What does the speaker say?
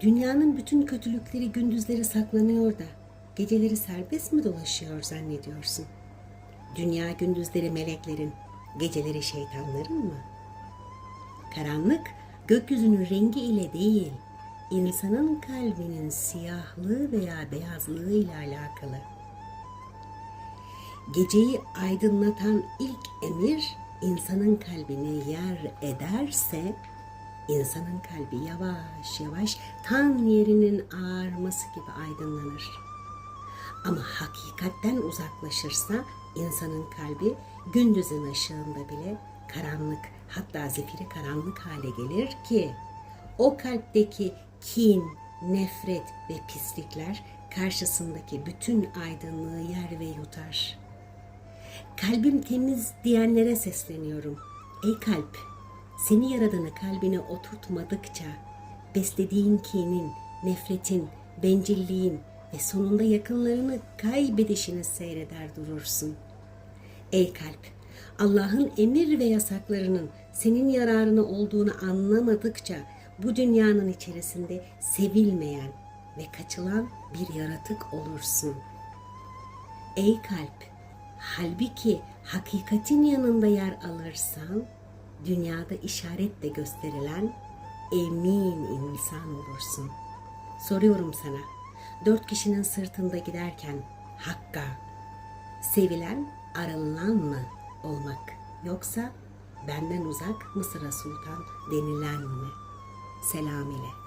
Dünyanın bütün kötülükleri gündüzleri saklanıyor da geceleri serbest mi dolaşıyor zannediyorsun? Dünya gündüzleri meleklerin, geceleri şeytanların mı? Karanlık gökyüzünün rengi ile değil, insanın kalbinin siyahlığı veya beyazlığı ile alakalı. Geceyi aydınlatan ilk emir insanın kalbini yer ederse insanın kalbi yavaş yavaş tan yerinin ağarması gibi aydınlanır. Ama hakikatten uzaklaşırsa insanın kalbi gündüzün ışığında bile karanlık hatta zifiri karanlık hale gelir ki o kalpteki kin, nefret ve pislikler karşısındaki bütün aydınlığı yer ve yutar. Kalbim temiz diyenlere sesleniyorum. Ey kalp, seni yaradanı kalbine oturtmadıkça beslediğin kinin, nefretin, bencilliğin ve sonunda yakınlarını kaybedişini seyreder durursun. Ey kalp, Allah'ın emir ve yasaklarının senin yararına olduğunu anlamadıkça bu dünyanın içerisinde sevilmeyen ve kaçılan bir yaratık olursun. Ey kalp, halbuki hakikatin yanında yer alırsan dünyada işaretle gösterilen emin insan olursun. Soruyorum sana, dört kişinin sırtında giderken Hakk'a sevilen arınılan mı olmak yoksa benden uzak Mısır'a sultan denilen mi? Selam ile.